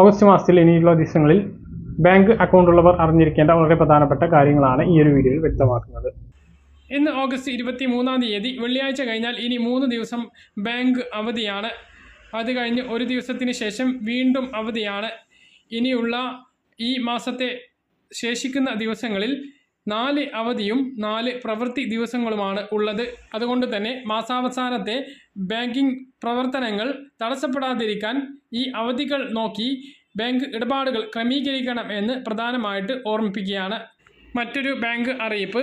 August മാസത്തിൽ ഇനിയുള്ള ദിവസങ്ങളിൽ ബാങ്ക് അക്കൗണ്ട് ഉള്ളവർ അറിഞ്ഞിരിക്കേണ്ട വളരെ പ്രധാനപ്പെട്ട കാര്യങ്ങളാണ് ഈ ഒരു വീഡിയോയിൽ വ്യക്തമാക്കുന്നത്. ഇന്ന് ഓഗസ്റ്റ് ഇരുപത്തി മൂന്നാം തീയതി വെള്ളിയാഴ്ച കഴിഞ്ഞാൽ ഇനി മൂന്ന് ദിവസം ബാങ്ക് അവധിയാണ്. അത് കഴിഞ്ഞ് ഒരു ദിവസത്തിന് ശേഷം വീണ്ടും അവധിയാണ്. ഇനിയുള്ള ഈ മാസത്തെ ശേഷിക്കുന്ന ദിവസങ്ങളിൽ നാല് അവധിയും നാല് പ്രവൃത്തി ദിവസങ്ങളുമാണ് ഉള്ളത്. അതുകൊണ്ട് തന്നെ മാസാവസാനത്തെ ബാങ്കിംഗ് പ്രവർത്തനങ്ങൾ തടസ്സപ്പെടാതിരിക്കാൻ ഈ അവധികൾ നോക്കി ബാങ്ക് ഇടപാടുകൾ ക്രമീകരിക്കണം എന്ന് പ്രധാനമായിട്ട് ഓർമ്മിപ്പിക്കുകയാണ്. മറ്റൊരു ബാങ്ക് അറിയിപ്പ്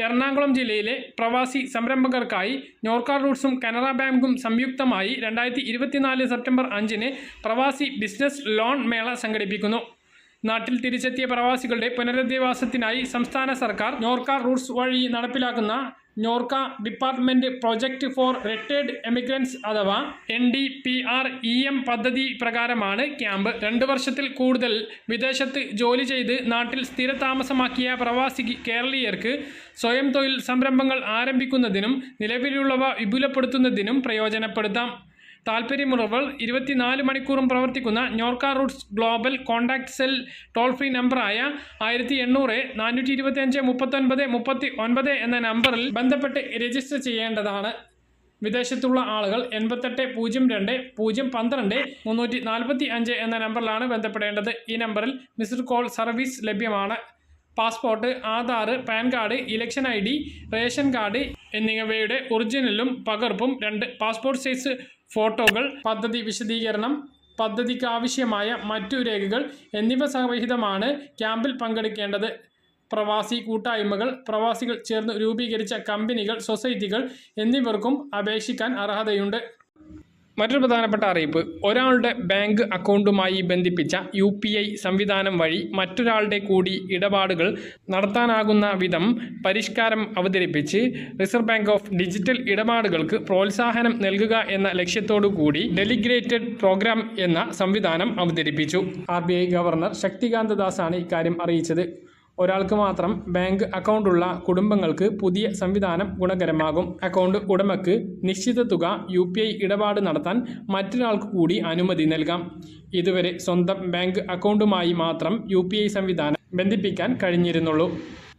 എറണാകുളം ജില്ലയിലെ പ്രവാസി സംരംഭകർക്കായി നോർക്ക റൂട്ട്സും കനറ ബാങ്കും സംയുക്തമായി രണ്ടായിരത്തി സെപ്റ്റംബർ അഞ്ചിന് പ്രവാസി ബിസിനസ് ലോൺ മേള സംഘടിപ്പിക്കുന്നു. നാട്ടിൽ തിരിച്ചെത്തിയ പ്രവാസികളുടെ പുനരധിവാസത്തിനായി സംസ്ഥാന സർക്കാർ നോർക്ക റൂട്ട്സ് വഴി നടപ്പിലാക്കുന്ന Norka department project for retired emigrants അഥവാ N D P R E M പദ്ധതി പ്രകാരമാണ് ക്യാമ്പ് രണ്ട് വർഷത്തിൽ കൂടുതൽ വിദേശത്ത് ജോലി ചെയ്ത് നാട്ടിൽ സ്ഥിരതാമസമാക്കിയ പ്രവാസി കേരളീയർക്ക് സ്വയം തൊഴിൽ സംരംഭങ്ങൾ ആരംഭിക്കുന്നതിനും നിലവിലുള്ളവ വിപുലപ്പെടുത്തുന്നതിനും പ്രയോജനപ്പെടുത്താം. താൽപ്പര്യമുള്ളവർ ഇരുപത്തിനാല് മണിക്കൂറും പ്രവർത്തിക്കുന്ന Norka roots global contact cell toll free നമ്പറായ ആയിരത്തി എണ്ണൂറ് നാനൂറ്റി ഇരുപത്തി അഞ്ച് മുപ്പത്തൊൻപത് മുപ്പത്തി ഒൻപത് എന്ന നമ്പറിൽ ബന്ധപ്പെട്ട് രജിസ്റ്റർ ചെയ്യേണ്ടതാണ്. വിദേശത്തുള്ള ആളുകൾ എൺപത്തെട്ട് പൂജ്യം രണ്ട് പൂജ്യം പന്ത്രണ്ട് മുന്നൂറ്റി നാൽപ്പത്തി അഞ്ച് എന്ന നമ്പറിലാണ് ബന്ധപ്പെടേണ്ടത്. ഈ നമ്പറിൽ മിസ്ഡ് കോൾ സർവീസ് ലഭ്യമാണ്. Passport Aadhaar PAN card election I D ration card എന്നിവയുടെ ഒറിജിനലും പകർപ്പും രണ്ട്. പാസ്പോർട്ട് സൈസ് ഫോട്ടോകൾ പദ്ധതി വിശദീകരണം പദ്ധതിക്ക് ആവശ്യമായ മറ്റു രേഖകൾ എന്നിവ സഹിതമാണ് ക്യാമ്പിൽ പങ്കെടുക്കേണ്ടത്. പ്രവാസി കൂട്ടായ്മകൾ പ്രവാസികൾ ചേർന്ന് രൂപീകരിച്ച കമ്പനികൾ സൊസൈറ്റികൾ എന്നിവർക്കും അപേക്ഷിക്കാൻ അർഹതയുണ്ട്. മറ്റൊരു പ്രധാനപ്പെട്ട അറിയിപ്പ്. ഒരാളുടെ ബാങ്ക് അക്കൗണ്ടുമായി ബന്ധിപ്പിച്ച യു പി ഐ സംവിധാനം വഴി മറ്റൊരാളുടെ കൂടി ഇടപാടുകൾ നടത്താനാകുന്ന വിധം പരിഷ്കാരം അവതരിപ്പിച്ച് റിസർവ് ബാങ്ക് ഓഫ് ഡിജിറ്റൽ ഇടപാടുകൾക്ക് പ്രോത്സാഹനം നൽകുക എന്ന ലക്ഷ്യത്തോടു കൂടി ഡെലിഗ്രേറ്റഡ് പ്രോഗ്രാം എന്ന സംവിധാനം അവതരിപ്പിച്ചു. ആർ ഗവർണർ ശക്തികാന്ത ദാസാണ് ഇക്കാര്യം അറിയിച്ചത്. ഒരാൾക്ക് മാത്രം ബാങ്ക് അക്കൗണ്ടുള്ള കുടുംബങ്ങൾക്ക് പുതിയ സംവിധാനം ഗുണകരമാകും. അക്കൗണ്ട് ഉടമയ്ക്ക് നിശ്ചിത തുക യു ഇടപാട് നടത്താൻ മറ്റൊരാൾക്ക് കൂടി അനുമതി നൽകാം. ഇതുവരെ സ്വന്തം ബാങ്ക് അക്കൗണ്ടുമായി മാത്രം യു സംവിധാനം ബന്ധിപ്പിക്കാൻ കഴിഞ്ഞിരുന്നുള്ളൂ.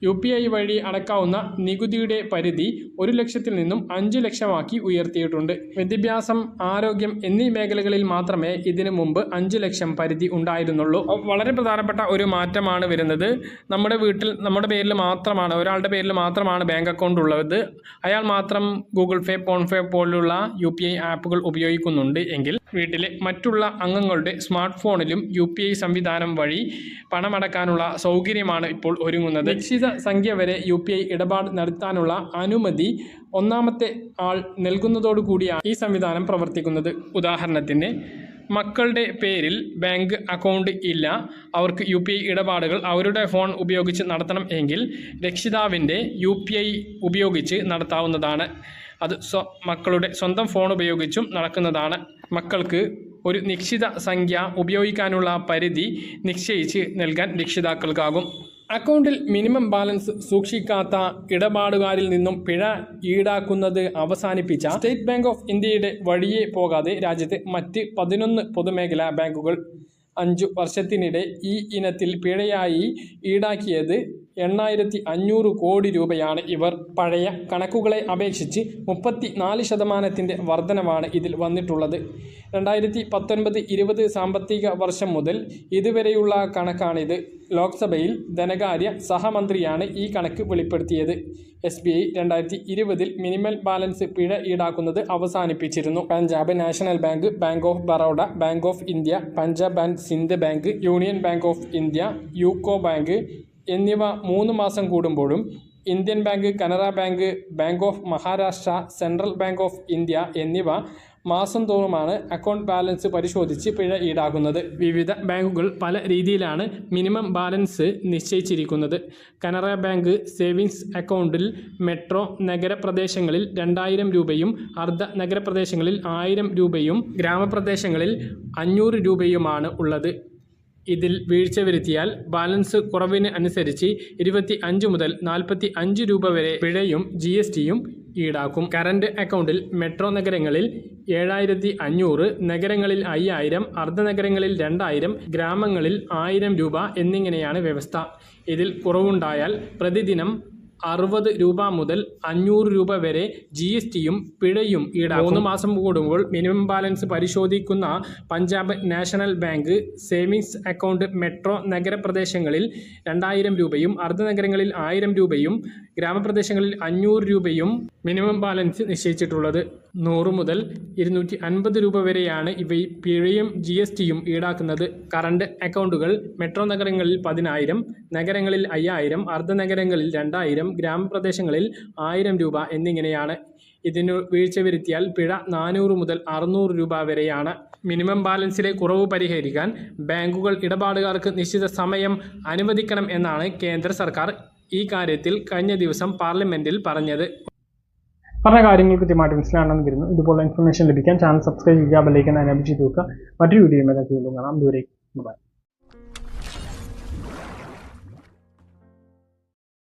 യു പി ഐ വഴി അടക്കാവുന്ന നികുതിയുടെ പരിധി ഒരു ലക്ഷത്തിൽ നിന്നും അഞ്ച് ലക്ഷമാക്കി ഉയർത്തിയിട്ടുണ്ട്. വിദ്യാഭ്യാസം ആരോഗ്യം എന്നീ മേഖലകളിൽ മാത്രമേ ഇതിനു മുമ്പ് അഞ്ച് ലക്ഷം പരിധി ഉണ്ടായിരുന്നുള്ളൂ. വളരെ പ്രധാനപ്പെട്ട ഒരു മാറ്റമാണ് വരുന്നത്. നമ്മുടെ വീട്ടിൽ നമ്മുടെ പേരിൽ മാത്രമാണ് ഒരാളുടെ പേരിൽ മാത്രമാണ് ബാങ്ക് അക്കൗണ്ട് ഉള്ളത്. അയാൾ മാത്രം ഗൂഗിൾ പേ ഫോൺ പേ പോലുള്ള യു പി ഐ ആപ്പുകൾ ഉപയോഗിക്കുന്നുണ്ട് എങ്കിൽ വീട്ടിലെ മറ്റുള്ള അംഗങ്ങളുടെ സ്മാർട്ട് ഫോണിലും യു പി ഐ സംവിധാനം വഴി പണമടക്കാനുള്ള സൗകര്യമാണ് ഇപ്പോൾ ഒരുങ്ങുന്നത്. നിശ്ചിത സംഖ്യ വരെ യു പി ഐ ഇടപാട് നടത്താനുള്ള അനുമതി ഒന്നാമത്തെ ആൾ നൽകുന്നതോടുകൂടിയാണ് ഈ സംവിധാനം പ്രവർത്തിക്കുന്നത്. ഉദാഹരണത്തിന് മക്കളുടെ പേരിൽ ബാങ്ക് അക്കൗണ്ട് ഇല്ല. അവർക്ക് യു പി ഐ ഇടപാടുകൾ അവരുടെ ഫോൺ ഉപയോഗിച്ച് നടത്തണം എങ്കിൽ രക്ഷിതാവിന്റെ യു പി ഐ ഉപയോഗിച്ച് നടത്താവുന്നതാണ്. അത് സ്വ മക്കളുടെ സ്വന്തം ഫോൺ ഉപയോഗിച്ചും നടക്കുന്നതാണ്. മക്കൾക്ക് ഒരു നിശ്ചിത സംഖ്യ ഉപയോഗിക്കാനുള്ള പരിധി നിശ്ചയിച്ച് നൽകാൻ രക്ഷിതാക്കൾക്കാകും. അക്കൗണ്ടിൽ മിനിമം ബാലൻസ് സൂക്ഷിക്കാത്ത ഇടപാടുകാരിൽ നിന്നും പിഴ ഈടാക്കുന്നത് അവസാനിപ്പിച്ച സ്റ്റേറ്റ് ബാങ്ക് ഓഫ് ഇന്ത്യയുടെ വഴിയെ പോകാതെ രാജ്യത്തെ മറ്റ് പതിനൊന്ന് പൊതുമേഖലാ ബാങ്കുകൾ അഞ്ചു വർഷത്തിനിടെ ഈ ഇനത്തിൽ പിഴയായി ഈടാക്കിയത് എണ്ണായിരത്തി അഞ്ഞൂറ് കോടി രൂപയാണ് ഇവർ. പഴയ കണക്കുകളെ അപേക്ഷിച്ച് മുപ്പത്തി നാല് ശതമാനത്തിന്റെ വർധനമാണ് ഇതിൽ വന്നിട്ടുള്ളത്. രണ്ടായിരത്തി പത്തൊൻപത് ഇരുപത് സാമ്പത്തിക വർഷം മുതൽ ഇതുവരെയുള്ള കണക്കാണിത്. ലോക്സഭയിൽ ധനകാര്യ സഹമന്ത്രിയാണ് ഈ കണക്ക് വെളിപ്പെടുത്തിയത്. എസ് ബി ഐ രണ്ടായിരത്തി ഇരുപതിൽ മിനിമം ബാലൻസ് പിഴ ഈടാക്കുന്നത് അവസാനിപ്പിച്ചിരുന്നു. Punjab National Bank Bank of Baroda Bank of India Punjab and Sindh Bank Union Bank of India UCO Bank എന്നിവ മൂന്ന് മാസം കൂടുമ്പോഴും Indian Bank Canara Bank Bank of Maharashtra Central Bank of India എന്നിവ മാസം തോറുമാണ് account balance പരിശോധിച്ച് പിഴ ഈടാക്കുന്നത്. വിവിധ ബാങ്കുകൾ പല രീതിയിലാണ് മിനിമം ബാലൻസ് നിശ്ചയിച്ചിരിക്കുന്നത്. കനറ ബാങ്ക് സേവിങ്സ് അക്കൗണ്ടിൽ മെട്രോ നഗരപ്രദേശങ്ങളിൽ രണ്ടായിരം രൂപയും അർദ്ധ നഗരപ്രദേശങ്ങളിൽ ആയിരം രൂപയും ഗ്രാമപ്രദേശങ്ങളിൽ അഞ്ഞൂറ് രൂപയുമാണ് ഉള്ളത്. ഇതിൽ വീഴ്ച വരുത്തിയാൽ ബാലൻസ് കുറവിന് അനുസരിച്ച് ഇരുപത്തി അഞ്ച് മുതൽ നാൽപ്പത്തി അഞ്ച് രൂപ വരെ പിഴയും ജി എസ് ടിയും ഈടാക്കും. കറന്റ് അക്കൗണ്ടിൽ മെട്രോ നഗരങ്ങളിൽ ഏഴായിരത്തി അഞ്ഞൂറ് നഗരങ്ങളിൽ അയ്യായിരം അർദ്ധനഗരങ്ങളിൽ രണ്ടായിരം ഗ്രാമങ്ങളിൽ ആയിരം രൂപ എന്നിങ്ങനെയാണ് വ്യവസ്ഥ. ഇതിൽ കുറവുണ്ടായാൽ പ്രതിദിനം അറുപത് രൂപ മുതൽ അഞ്ഞൂറ് രൂപ വരെ ജി എസ് ടിയും പിഴയും ഈടാക്കും. മൂന്ന് മാസം കൂടുമ്പോൾ മിനിമം ബാലൻസ് പരിശോധിക്കുന്ന Punjab National Bank savings account metro നഗരപ്രദേശങ്ങളിൽ രണ്ടായിരം രൂപയും അർദ്ധനഗരങ്ങളിൽ ആയിരം രൂപയും ഗ്രാമപ്രദേശങ്ങളിൽ അഞ്ഞൂറ് രൂപയും മിനിമം ബാലൻസ് നിശ്ചയിച്ചിട്ടുള്ളത്. നൂറ് മുതൽ ഇരുന്നൂറ്റി അൻപത് രൂപ വരെയാണ് ഇവ പിഴയും ജി എസ് ടിയും ഈടാക്കുന്നത്. കറണ്ട് അക്കൗണ്ടുകൾ മെട്രോ നഗരങ്ങളിൽ പതിനായിരം നഗരങ്ങളിൽ അയ്യായിരം അർദ്ധനഗരങ്ങളിൽ രണ്ടായിരം ഗ്രാമപ്രദേശങ്ങളിൽ ആയിരം രൂപ എന്നിങ്ങനെയാണ്. ഇതിന് വീഴ്ച വരുത്തിയാൽ പിഴ നാനൂറ് മുതൽ അറുന്നൂറ് രൂപ വരെയാണ്. മിനിമം ബാലൻസിലെ കുറവ് പരിഹരിക്കാൻ ബാങ്കുകൾ ഇടപാടുകാർക്ക് നിശ്ചിത സമയം അനുവദിക്കണം എന്നാണ് കേന്ദ്ര സർക്കാർ ഈ കാര്യത്തിൽ കഴിഞ്ഞ ദിവസം പാർലമെന്റിൽ പറഞ്ഞത്. പറഞ്ഞ കാര്യങ്ങൾ കൃത്യമായിട്ട് മനസ്സിലാണെന്ന് വരുന്നു. ഇതുപോലെ ഇൻഫർമേഷൻ ലഭിക്കാൻ ചാനൽ സബ്സ്ക്രൈബ് ചെയ്യുക ബെല്ലൈക്കൻ എനേബിൾ ചെയ്ത് വെക്കുക. മറ്റൊരു വീഡിയോ കാണാം. ദൂരേക്ക് ബൈ